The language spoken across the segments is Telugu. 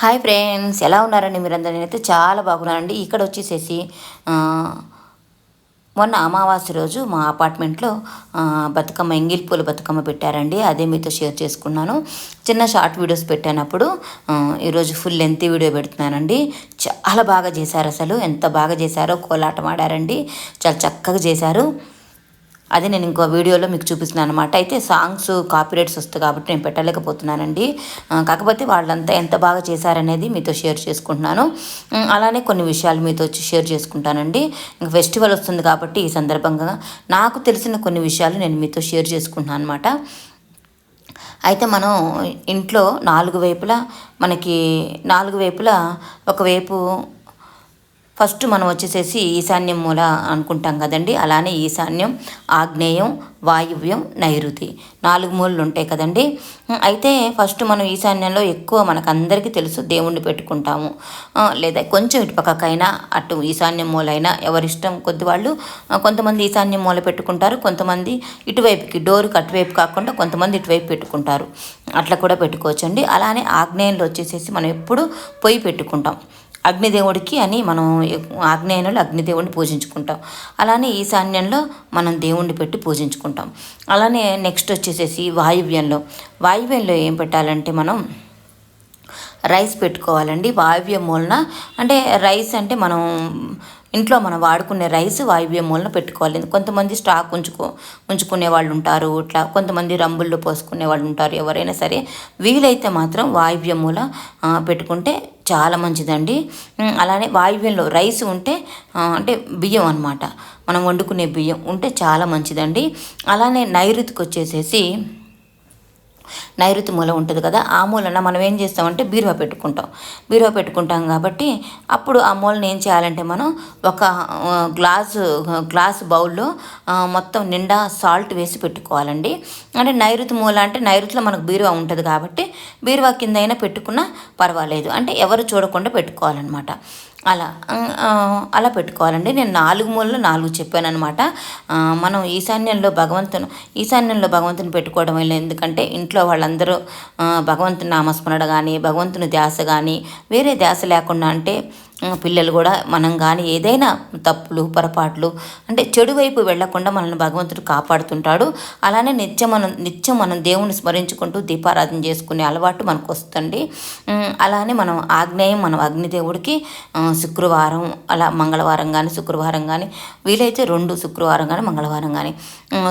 హాయ్ ఫ్రెండ్స్ ఎలా ఉన్నారండి మీరందరూ? నేనైతే చాలా బాగున్నానండి. ఇక్కడ వచ్చేసేసి మొన్న అమావాస్య రోజు మా అపార్ట్మెంట్లో బతుకమ్మ ఎంగిల్ పూల బతుకమ్మ పెట్టారండి. అదే మీతో షేర్ చేసుకున్నాను. చిన్న షార్ట్ వీడియోస్ పెట్టానప్పుడు ఈరోజు ఫుల్ లెంత్ వీడియో పెడుతున్నానండి. చాలా బాగా చేశారు అసలు. ఎంత బాగా చేశారో కోలాటం ఆడారండి. చాలా చక్కగా చేశారు. అదే నేను ఇంకో వీడియోలో మీకు చూపిస్తున్నాను అనమాట అయితే సాంగ్స్ కాపీరైట్స్ వస్తాయి కాబట్టి నేను పెట్టలేకపోతున్నానండి. కాకపోతే వాళ్ళంతా ఎంత బాగా చేశారనేది మీతో షేర్ చేసుకుంటున్నాను. అలానే కొన్ని విషయాలు మీతో వచ్చి షేర్ చేసుకుంటానండి. ఇంకా ఫెస్టివల్ వస్తుంది కాబట్టి ఈ సందర్భంగా నాకు తెలిసిన కొన్ని విషయాలు నేను మీతో షేర్ చేసుకుంటున్నాను అనమాట అయితే మనం ఇంట్లో నాలుగు వైపులా మనకి నాలుగు వైపులా ఒకవైపు ఫస్ట్ మనం వచ్చేసేసి ఈశాన్యం మూల అనుకుంటాం కదండి. అలానే ఈశాన్యం ఆగ్నేయం వాయువ్యం నైరుతి నాలుగు మూలలు ఉంటాయి కదండి. అయితే ఫస్ట్ మనం ఈశాన్యంలో ఎక్కువ మనకు అందరికీ తెలుసు దేవుణ్ణి పెట్టుకుంటాము. లేదా కొంచెం ఇటుపక్కకైనా అటు ఈశాన్యం మూలైనా ఎవరిష్టం కొద్ది వాళ్ళు కొంతమంది ఈశాన్యం మూల పెట్టుకుంటారు కొంతమంది ఇటువైపుకి డోర్కి అటువైపు కాకుండా కొంతమంది ఇటువైపు పెట్టుకుంటారు. అట్లా కూడా పెట్టుకోవచ్చండి. అలానే ఆగ్నేయంలో వచ్చేసేసి మనం ఎప్పుడు పొయ్యి పెట్టుకుంటాం. అగ్నిదేవుడికి అని మనం ఆగ్నేయంలో అగ్నిదేవుడిని పూజించుకుంటాం. అలానే ఈశాన్యంలో మనం దేవుణ్ణి పెట్టి పూజించుకుంటాం. అలానే నెక్స్ట్ వచ్చేసేసి వాయువ్యంలో. వాయువ్యంలో ఏం పెట్టాలంటే మనం రైస్ పెట్టుకోవాలండి. వాయువ్యం మూలన అంటే రైస్ అంటే మనం ఇంట్లో మనం వాడుకునే రైస్ వాయువ్య మూలన పెట్టుకోవాలి. కొంతమంది స్టాక్ ఉంచుకో ఉంచుకునే వాళ్ళు ఉంటారు. ఇట్లా కొంతమంది రంబుల్లో పోసుకునే వాళ్ళు ఉంటారు. ఎవరైనా సరే వీలైతే మాత్రం వాయువ్య మూల పెట్టుకుంటే చాలా మంచిదండి. అలానే వాయువ్యంలో రైస్ ఉంటే అంటే బియ్యం అనమాట మనం వండుకునే బియ్యం ఉంటే చాలా మంచిదండి. అలానే నైరుతికి వచ్చేసేసి నైరుతి మూల ఉంటుంది కదా ఆ మూలన మనం ఏం చేస్తామంటే బీరువా పెట్టుకుంటాం. బీరువా పెట్టుకుంటాం కాబట్టి అప్పుడు ఆ మూలను ఏం చేయాలంటే మనం ఒక గ్లాసు గ్లాసు బౌల్లో మొత్తం నిండా సాల్ట్ వేసి పెట్టుకోవాలండి. అంటే నైరుతి మూల అంటే నైరుతిలో మనకు బీరువా ఉంటుంది కాబట్టి బీరువా కింద అయినా పెట్టుకున్నా పర్వాలేదు. అంటే ఎవరు చూడకుండా పెట్టుకోవాలన్నమాట. అలా అలా పెట్టుకోవాలండి. నేను నాలుగు మూలలో నాలుగు చెప్పాను అనమాట మనం ఈశాన్యంలో భగవంతుని ఈశాన్యంలో భగవంతుని పెట్టుకోవడం వల్ల ఎందుకంటే ఇంట్లో వాళ్ళందరూ భగవంతుని నామస్మరణ కానీ భగవంతుని ధ్యాస కానీ వేరే ధ్యాస లేకుండా అంటే పిల్లలు కూడా మనం కానీ ఏదైనా తప్పులు పొరపాట్లు అంటే చెడు వైపు వెళ్ళకుండా మనల్ని భగవంతుడు కాపాడుతుంటాడు. అలానే నిత్యం మనం నిత్యం మనం దేవుని స్మరించుకుంటూ దీపారాధన చేసుకునే అలవాటు మనకు వస్తుంది అలానే మనం ఆగ్నేయం మనం అగ్నిదేవుడికి శుక్రవారం అలా మంగళవారం కానీ శుక్రవారం కానీ వీలైతే రెండు శుక్రవారం కానీ మంగళవారం కానీ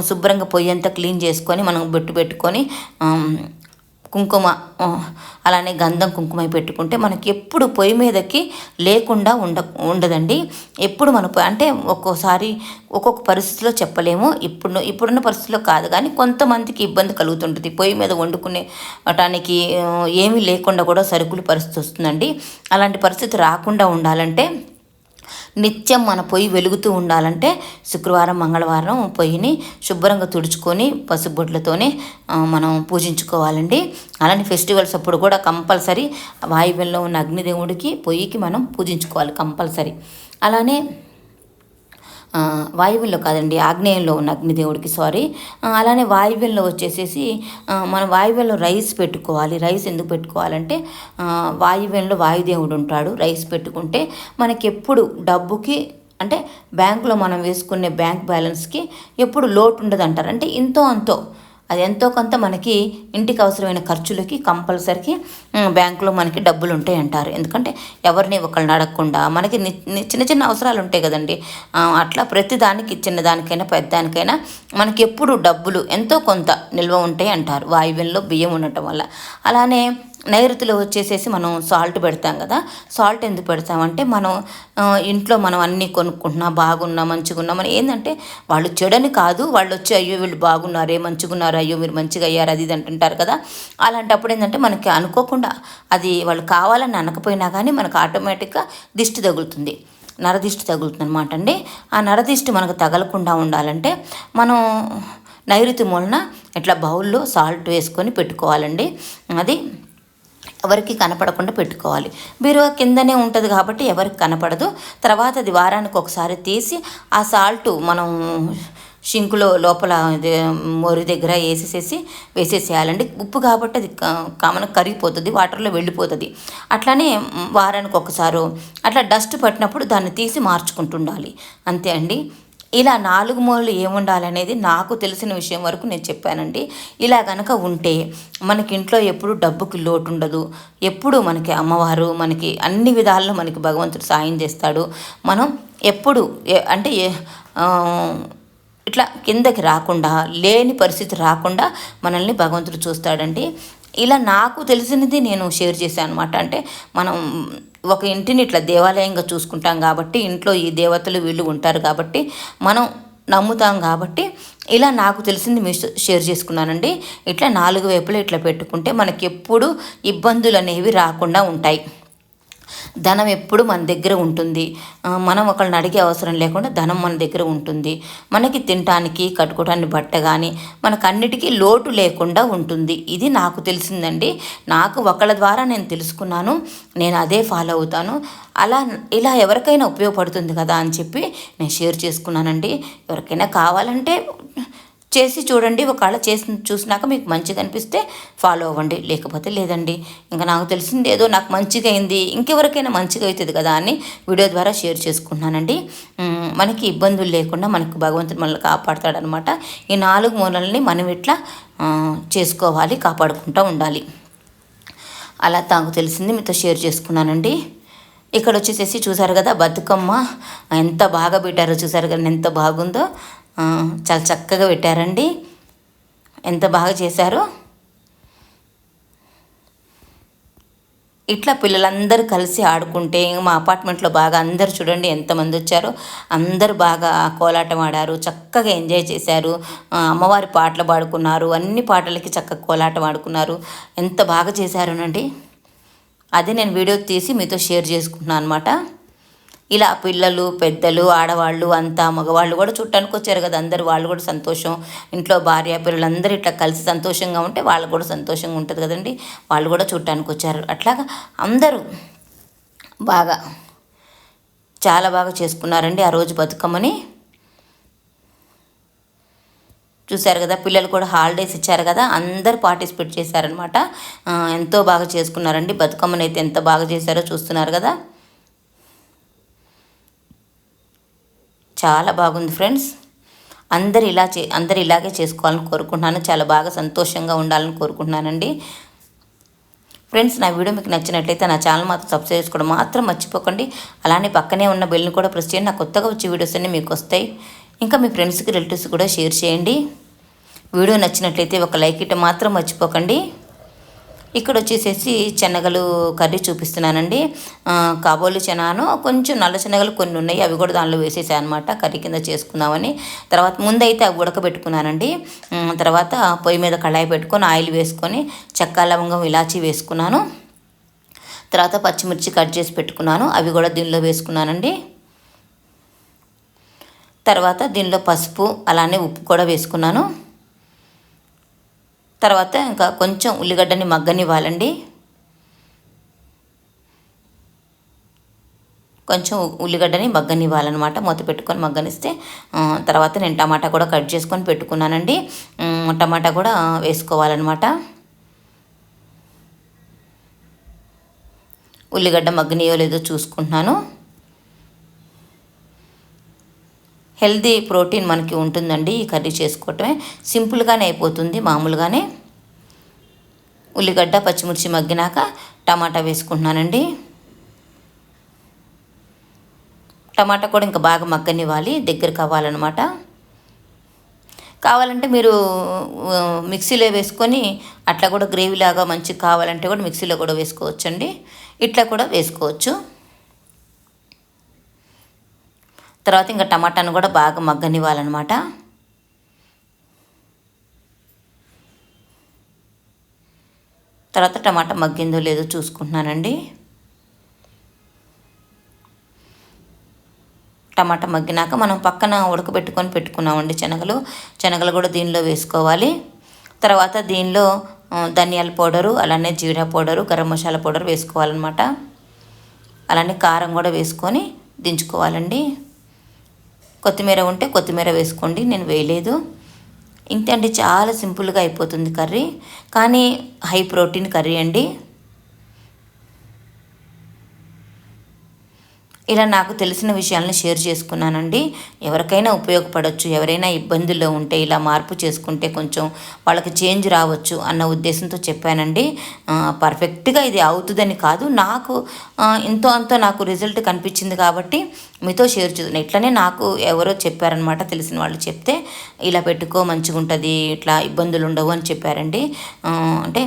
శుభ్రంగా పొయ్యి అంతా క్లీన్ చేసుకొని మనం బొట్టు పెట్టుకొని కుంకుమ అలానే గంధం కుంకుమ పెట్టుకుంటే మనకి ఎప్పుడు పొయ్యి మీదకి లేకుండా ఉండ ఉండదండి. ఎప్పుడు మన అంటే ఒక్కోసారి ఒక్కొక్క పరిస్థితిలో చెప్పలేము. ఇప్పుడు ఇప్పుడున్న పరిస్థితిలో కాదు. కానీ కొంతమందికి ఇబ్బంది కలుగుతుంటుంది. పొయ్యి మీద వండుకునే వాటానికి ఏమీ లేకుండా కూడా సరుకులు పరిస్థితి వస్తుందండి. అలాంటి పరిస్థితి రాకుండా ఉండాలంటే నిత్యం మన పొయ్యి వెలుగుతూ ఉండాలంటే శుక్రవారం మంగళవారం పొయ్యిని శుభ్రంగా తుడుచుకొని పసుబొడ్లతోనే మనం పూజించుకోవాలండి. అలానే ఫెస్టివల్స్ అప్పుడు కూడా కంపల్సరీ వాయువ్యంలో ఉన్న అగ్నిదేవుడికి పొయ్యికి మనం పూజించుకోవాలి కంపల్సరీ. అలానే వాయువ్యంలో కాదండి ఆగ్నేయంలో ఉన్న అగ్నిదేవుడికి సారీ అలానే వాయువ్యంలో వచ్చేసేసి మనం వాయువ్యంలో రైస్ పెట్టుకోవాలి. రైస్ ఎందుకు పెట్టుకోవాలంటే ఆ, వాయువ్యంలో వాయుదేవుడు ఉంటాడు. రైస్ పెట్టుకుంటే మనకి ఎప్పుడు డబ్బుకి అంటే బ్యాంకులో మనం వేసుకునే బ్యాంక్ బ్యాలెన్స్కి ఎప్పుడు లోటు ఉండదు అంటారు అంటే ఇంతో అంతో అది ఎంతో కొంత మనకి ఇంటికి అవసరమైన ఖర్చులకి కంపల్సరీకి బ్యాంకులో మనకి డబ్బులు ఉంటాయి అంటారు ఎందుకంటే ఎవరిని ఒకళ్ళని అడగకుండా మనకి ని- చిన్న చిన్న అవసరాలు ఉంటాయి కదండి అట్లా ప్రతి దానికి చిన్న దానికైనా పెద్ద దానికైనా మనకి ఎప్పుడు డబ్బులు ఎంతో కొంత నిల్వ ఉంటాయి అంటారు వాయువ్యంలో బియ్యం ఉండటం వల్ల. అలానే నైరుతిలో వచ్చేసేసి మనం సాల్ట్ పెడతాం కదా. సాల్ట్ ఎందుకు పెడతామంటే మనం ఇంట్లో మనం అన్నీ కొనుక్కుంటున్నా బాగున్నా మంచిగున్నా మనం ఏంటంటే వాళ్ళు చెడని కాదు వాళ్ళు వచ్చి అయ్యో వీళ్ళు బాగున్నారే మంచిగున్నారు అయ్యో మీరు మంచిగా అయ్యారు అది ఇది అంటుంటారు కదా. అలాంటప్పుడు ఏంటంటే మనకి అనుకోకుండా అది వాళ్ళు కావాలని అనకపోయినా కానీ మనకు ఆటోమేటిక్గా దిష్టి తగులుతుంది. నరదిష్టి తగులుతుంది అనమాట అండి. ఆ నరదిష్టి మనకు తగలకుండా ఉండాలంటే మనం నైరుతి మూలన ఇట్లా బౌల్లో సాల్ట్ వేసుకొని పెట్టుకోవాలండి. అది ఎవరికి కనపడకుండా పెట్టుకోవాలి. బీరువా కిందనే ఉంటుంది కాబట్టి ఎవరికి కనపడదు. తర్వాత అది వారానికి ఒకసారి తీసి ఆ సాల్ట్ మనం షింకులో లోపల మొరి మోరి దగ్గర వేసేసేసి వేసేసేయాలండి. ఉప్పు కాబట్టి అది కామన్ కరిగిపోతుంది వాటర్లో వెళ్ళిపోతుంది. అట్లానే వారానికి ఒకసారి అట్లా డస్ట్ పట్టినప్పుడు దాన్ని తీసి మార్చుకుంటుండాలి. అంతే అండి. ఇలా నాలుగు మూలలు ఏముండాలనేది నాకు తెలిసిన విషయం వరకు నేను చెప్పానండి. ఇలా కనుక ఉంటే మనకి ఇంట్లో ఎప్పుడు డబ్బుకి లోటు ఉండదు ఎప్పుడు మనకి అమ్మవారు మనకి అన్ని విధాల్లో మనకి భగవంతుడు సాయం చేస్తాడు. మనం ఎప్పుడు అంటే ఇట్లా కిందకి రాకుండా లేని పరిస్థితి రాకుండా మనల్ని భగవంతుడు చూస్తాడండి. ఇలా నాకు తెలిసినది నేను షేర్ చేశాను అనమాట అంటే మనం ఒక ఇంటిని ఇట్లా దేవాలయంగా చూసుకుంటాం కాబట్టి ఇంట్లో ఈ దేవతలు వీళ్ళు ఉంటారు కాబట్టి మనం నమ్ముతాం కాబట్టి ఇలా నాకు తెలిసింది మీ షేర్ చేసుకున్నానండి. ఇట్లా నాలుగు వైపులు ఇట్లా పెట్టుకుంటే మనకి ఎప్పుడు ఇబ్బందులు అనేవి రాకుండా ఉంటాయి. ధనం ఎప్పుడు మన దగ్గర ఉంటుంది. మనం ఒకళ్ళని అడిగే అవసరం లేకుండా ధనం మన దగ్గర ఉంటుంది. మనకి తినటానికి కట్టుకోవడానికి బట్ట కానీ మనకు అన్నిటికీ లోటు లేకుండా ఉంటుంది. ఇది నాకు తెలిసిందండి. నాకు ఒకళ్ళ ద్వారా నేను తెలుసుకున్నాను. నేను అదే ఫాలో అవుతాను. అలా ఇలా ఎవరికైనా ఉపయోగపడుతుంది కదా అని చెప్పి నేను షేర్ చేసుకున్నానండి. ఎవరికైనా కావాలంటే చేసి చూడండి ఒకవేళ చేసి చూసినాక మీకు మంచిగా అనిపిస్తే ఫాలో అవ్వండి. లేకపోతే లేదండి. ఇంకా నాకు తెలిసింది ఏదో నాకు మంచిగా అయింది ఇంకెవరికైనా మంచిగా అవుతుంది కదా అని వీడియో ద్వారా షేర్ చేసుకుంటున్నానండి. మనకి ఇబ్బందులు లేకుండా మనకు భగవంతుడు మనల్ని కాపాడుతాడనమాట. ఈ నాలుగు మూలల్ని మనం ఇట్లా చేసుకోవాలి కాపాడుకుంటూ ఉండాలి. అలా తాకు తెలిసింది మీతో షేర్ చేసుకున్నానండి. ఇక్కడ వచ్చేసేసి చూసారు కదా బతుకమ్మ ఎంత బాగా పెట్టారో చూసారు కదా ఎంత బాగుందో. చాలా చక్కగా పెట్టారండి. ఎంత బాగా చేశారో. ఇట్లా పిల్లలందరూ కలిసి ఆడుకుంటే మా అపార్ట్మెంట్లో బాగా అందరు చూడండి ఎంతమంది వచ్చారో. అందరు బాగా కోలాటం ఆడారు చక్కగా ఎంజాయ్ చేశారు. అమ్మవారి పాటలు పాడుకున్నారు అన్ని పాటలకి చక్కగా కోలాటం ఆడుకున్నారు. ఎంత బాగా చేశారునండి. అదే నేను వీడియో తీసి మీతో షేర్ చేసుకుంటున్నాను అనమాట ఇలా పిల్లలు పెద్దలు ఆడవాళ్ళు అంతా మగవాళ్ళు కూడా చుట్టానికి వచ్చారు కదా. అందరు వాళ్ళు కూడా సంతోషం. ఇంట్లో భార్య పిల్లలందరూ ఇట్లా కలిసి సంతోషంగా ఉంటే వాళ్ళు కూడా సంతోషంగా ఉంటుంది కదండి. వాళ్ళు కూడా చుట్టానికి వచ్చారు. అట్లాగా అందరూ బాగా చాలా బాగా చేసుకున్నారండి ఆ రోజు బతుకమ్మని. చూశారు కదా పిల్లలు కూడా హాలిడేస్ ఇచ్చారు కదా అందరు పార్టిసిపేట్ చేశారనమాట ఎంతో బాగా చేసుకున్నారండి. బతుకమ్మని అయితే ఎంత బాగా చేశారో చూస్తున్నారు కదా. చాలా బాగుంది ఫ్రెండ్స్. అందరు ఇలా చే అందరు ఇలాగే చేసుకోవాలని కోరుకుంటున్నాను. చాలా బాగా సంతోషంగా ఉండాలని కోరుకుంటున్నానండి. ఫ్రెండ్స్ నా వీడియో మీకు నచ్చినట్లయితే నా ఛానల్ మాత్రం సబ్స్క్రైబ్ చేసుకోవడం మాత్రం మర్చిపోకండి. అలానే పక్కనే ఉన్న బెల్ని కూడా ప్రెస్ చేయండి. నా కొత్తగా వచ్చే వీడియోస్ అన్నీ మీకు వస్తాయి. ఇంకా మీ ఫ్రెండ్స్కి రిలేటివ్స్ కూడా షేర్ చేయండి. వీడియో నచ్చినట్లయితే ఒక లైక్ ఇట్ మాత్రం మర్చిపోకండి. ఇక్కడ వచ్చేసేసి శనగలు కర్రీ చూపిస్తున్నానండి. కాబోలు శనగను కొంచెం నల్ల శనగలు కొన్ని ఉన్నాయి అవి కూడా దానిలో వేసేసాయి అనమాట కర్రీ కింద చేసుకుందామని. తర్వాత ముందైతే అవి ఉడకబెట్టుకున్నానండి. తర్వాత పొయ్యి మీద కళాయి పెట్టుకొని ఆయిల్ వేసుకొని చెక్క లవంగం ఇలాచి వేసుకున్నాను. తర్వాత పచ్చిమిర్చి కట్ చేసి పెట్టుకున్నాను. అవి కూడా దీనిలో వేసుకున్నానండి. తర్వాత దీనిలో పసుపు అలానే ఉప్పు కూడా వేసుకున్నాను. తర్వాత ఇంకా కొంచెం ఉల్లిగడ్డని మగ్గనివ్వాలండి. కొంచెం ఉల్లిగడ్డని మగ్గనివ్వాలన్నమాట. మూత పెట్టుకొని మగ్గనిస్తే తర్వాత నేను టమాటా కూడా కట్ చేసుకొని పెట్టుకున్నానండి. టమాటా కూడా వేసుకోవాలన్నమాట. ఉల్లిగడ్డ మగ్గనియో లేదో చూసుకుంటున్నాను. హెల్దీ ప్రోటీన్ మనకి ఉంటుందండి ఈ కర్రీ చేసుకోవటమే. సింపుల్గానే అయిపోతుంది. మామూలుగానే ఉల్లిగడ్డ పచ్చిమిర్చి మగ్గినాక టమాటా వేసుకుంటున్నానండి. టమాటా కూడా ఇంకా బాగా మగ్గనివ్వాలి. దగ్గర కావాలన్నమాట. కావాలంటే మీరు మిక్సీలో వేసుకొని అట్లా కూడా గ్రేవీ లాగా మంచిగా కావాలంటే కూడా మిక్సీలో కూడా వేసుకోవచ్చండి. ఇట్లా కూడా వేసుకోవచ్చు. తర్వాత ఇంకా టమాటాను కూడా బాగా మగ్గనివ్వాలన్నమాట. తర్వాత టమాటా మగ్గిందో లేదో చూసుకుంటున్నానండి. టమాటా మగ్గినాక మనం పక్కన ఉడకబెట్టుకొని పెట్టుకున్నామండి శనగలు. శనగలు కూడా దీనిలో వేసుకోవాలి. తర్వాత దీనిలో ధనియాల పౌడరు అలానే జీరా పౌడరు గరం మసాలా పౌడర్ వేసుకోవాలన్నమాట. అలానే కారం కూడా వేసుకొని దించుకోవాలండి. కొత్తిమీర ఉంటే కొత్తిమీర వేసుకోండి నేను వేయలేదు. ఇంతే అండి చాలా సింపుల్గా అయిపోతుంది కర్రీ. కానీ హై ప్రోటీన్ కర్రీ అండి. ఇలా నాకు తెలిసిన విషయాలను షేర్ చేసుకున్నానండి. ఎవరికైనా ఉపయోగపడవచ్చు ఎవరైనా ఇబ్బందుల్లో ఉంటే ఇలా మార్పు చేసుకుంటే కొంచెం వాళ్ళకి చేంజ్ రావచ్చు అన్న ఉద్దేశంతో చెప్పానండి. పర్ఫెక్ట్గా ఇది అవుతుందని కాదు. నాకు ఎంతో అంతో నాకు రిజల్ట్ కనిపించింది కాబట్టి మీతో షేర్ చేస్తున్నాను ఇట్లనే నాకు ఎవరో చెప్పారనమాట తెలిసిన వాళ్ళు చెప్తే ఇలా పెట్టుకో మంచిగా ఉంటుంది ఇట్లా ఇబ్బందులు ఉండవు అని చెప్పారండి. అంటే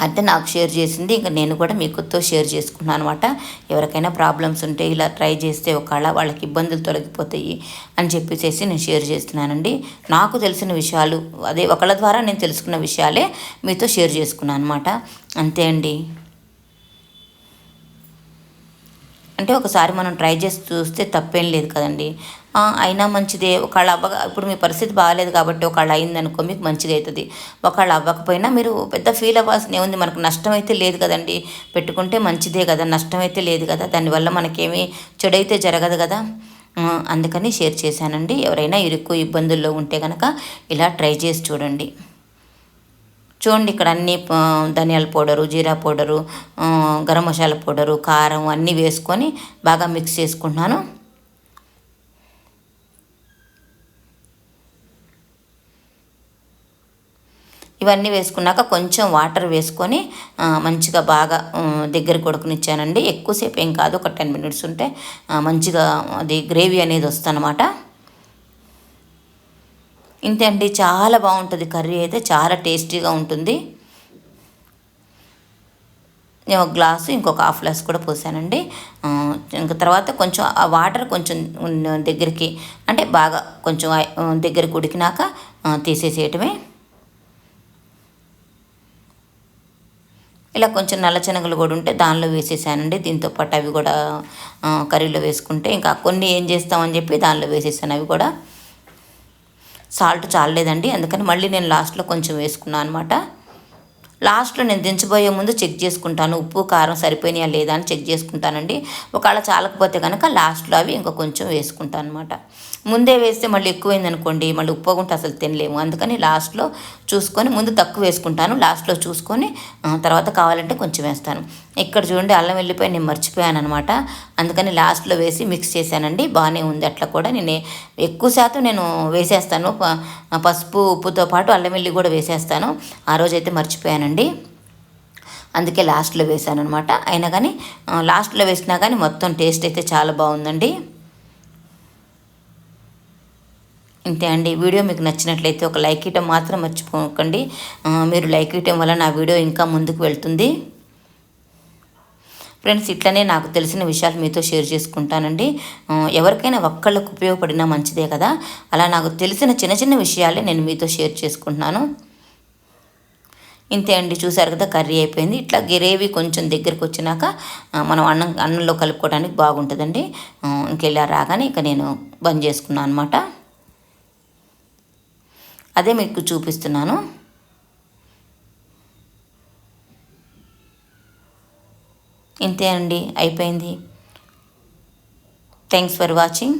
అంటే నాకు షేర్ చేసింది ఇంకా నేను కూడా మీకుతో షేర్ చేసుకున్నాను అనమాట ఎవరికైనా ప్రాబ్లమ్స్ ఉంటే ఇలా ట్రై చేస్తే ఒకవేళ వాళ్ళకి ఇబ్బందులు తొలగిపోతాయి అని చెప్పేసి నేను షేర్ చేస్తున్నానండి. నాకు తెలిసిన విషయాలు అదే ఒకళ్ళ ద్వారా నేను తెలుసుకున్న విషయాలే మీతో షేర్ చేసుకున్నాను అనమాట అంతే అండి. అంటే ఒకసారి మనం ట్రై చేసి చూస్తే తప్పేం లేదు కదండి. అయినా మంచిదే. ఒకళ్ళు అవ్వ ఇప్పుడు మీ పరిస్థితి బాగాలేదు కాబట్టి ఒకళ్ళు అయిందనుకో మీకు మంచిగా అవుతుంది. ఒకళ్ళు అవ్వకపోయినా మీరు పెద్ద ఫీల్ అవ్వాల్సిన ఉంది. మనకు నష్టం అయితే లేదు కదండి. పెట్టుకుంటే మంచిదే కదా. నష్టం అయితే లేదు కదా. దానివల్ల మనకేమీ చెడైతే జరగదు కదా. అందుకని షేర్ చేశానండి. ఎవరైనా ఇరుక్కు ఇబ్బందుల్లో ఉంటే కనుక ఇలా ట్రై చేసి చూడండి. చూడండి ఇక్కడ అన్ని ధనియాల powder jeera powder garam masala powder కారం అన్నీ వేసుకొని బాగా మిక్స్ చేసుకుంటున్నాను. ఇవన్నీ వేసుకున్నాక కొంచెం వాటర్ వేసుకొని మంచిగా బాగా దగ్గర కొడుకునిచ్చానండి. ఎక్కువసేపు ఏం కాదు ఒక టెన్ మినిట్స్ ఉంటే మంచిగా అది గ్రేవీ అనేది వస్తుందన్నమాట. ఇంతే అండి చాలా బాగుంటుంది కర్రీ అయితే చాలా టేస్టీగా ఉంటుంది. నేను ఒక గ్లాసు ఇంకొక హాఫ్ గ్లాస్ కూడా పోసానండి. ఇంకా తర్వాత కొంచెం ఆ వాటర్ కొంచెం దగ్గరికి అంటే బాగా కొంచెం దగ్గరికి ఉడికినాక తీసేసేయటమే. ఇలా కొంచెం నల్ల శనగలు కూడా ఉంటే దానిలో వేసేసానండి. దీంతో పాటు అవి కూడా కర్రీలో వేసుకుంటే ఇంకా కొన్ని ఏం చేస్తామని చెప్పి దానిలో వేసేసాను. అవి కూడా సాల్ట్ చాలలేదండి. అందుకని మళ్ళీ నేను లాస్ట్లో కొంచెం వేసుకున్నాను అనమాట లాస్ట్లో నేను దించబోయే ముందు చెక్ చేసుకుంటాను. ఉప్పు కారం సరిపోయినాయా లేదా అని చెక్ చేసుకుంటానండి. ఒకవేళ చాలకపోతే కనుక లాస్ట్లో అవి ఇంకా కొంచెం వేసుకుంటాను అనమాట ముందే వేస్తే మళ్ళీ ఎక్కువైంది అనుకోండి మళ్ళీ ఉప్పగుంటే అసలు తినలేము. అందుకని లాస్ట్లో చూసుకొని ముందు తక్కువ వేసుకుంటాను. లాస్ట్లో చూసుకొని తర్వాత కావాలంటే కొంచెం వేస్తాను. ఇక్కడ చూడండి అల్లం వెళ్ళిపోయి నేను మర్చిపోయాను అనమాట అందుకని లాస్ట్లో వేసి మిక్స్ చేశానండి. బాగానే ఉంది. అట్లా కూడా నేను ఎక్కువ శాతం నేను వేసేస్తాను. పసుపు ఉప్పుతో పాటు అల్లం వెల్లి కూడా వేసేస్తాను. ఆ రోజైతే మర్చిపోయానండి. అందుకే లాస్ట్లో వేసాను అనమాట అయినా కానీ లాస్ట్లో వేసినా కానీ మొత్తం టేస్ట్ అయితే చాలా బాగుందండి. ఇంతే అండి. వీడియో మీకు నచ్చినట్లయితే ఒక లైక్ ఇవ్వటం మాత్రం మర్చిపోకండి. మీరు లైక్ ఇవ్వటం వల్ల నా వీడియో ఇంకా ముందుకు వెళ్తుంది. ఫ్రెండ్స్ ఇట్లనే నాకు తెలిసిన విషయాలు మీతో షేర్ చేసుకుంటానండి. ఎవరికైనా ఒక్కళ్ళకు ఉపయోగపడినా మంచిదే కదా. అలా నాకు తెలిసిన చిన్న చిన్న విషయాలే నేను మీతో షేర్ చేసుకుంటున్నాను. ఇంతే అండి చూసారు కదా కర్రీ అయిపోయింది. ఇట్లా గ్రేవీ కొంచెం దగ్గరికి వచ్చినాక మనం అన్నం అన్నంలో కలుపుకోవడానికి బాగుంటుందండి. ఇంకెళ్ళా రాగానే ఇక నేను బంద్ చేసుకున్నాను అనమాట అదే మీకు చూపిస్తున్నాను. ఇంతే అండి అయిపోయింది. Thanks for watching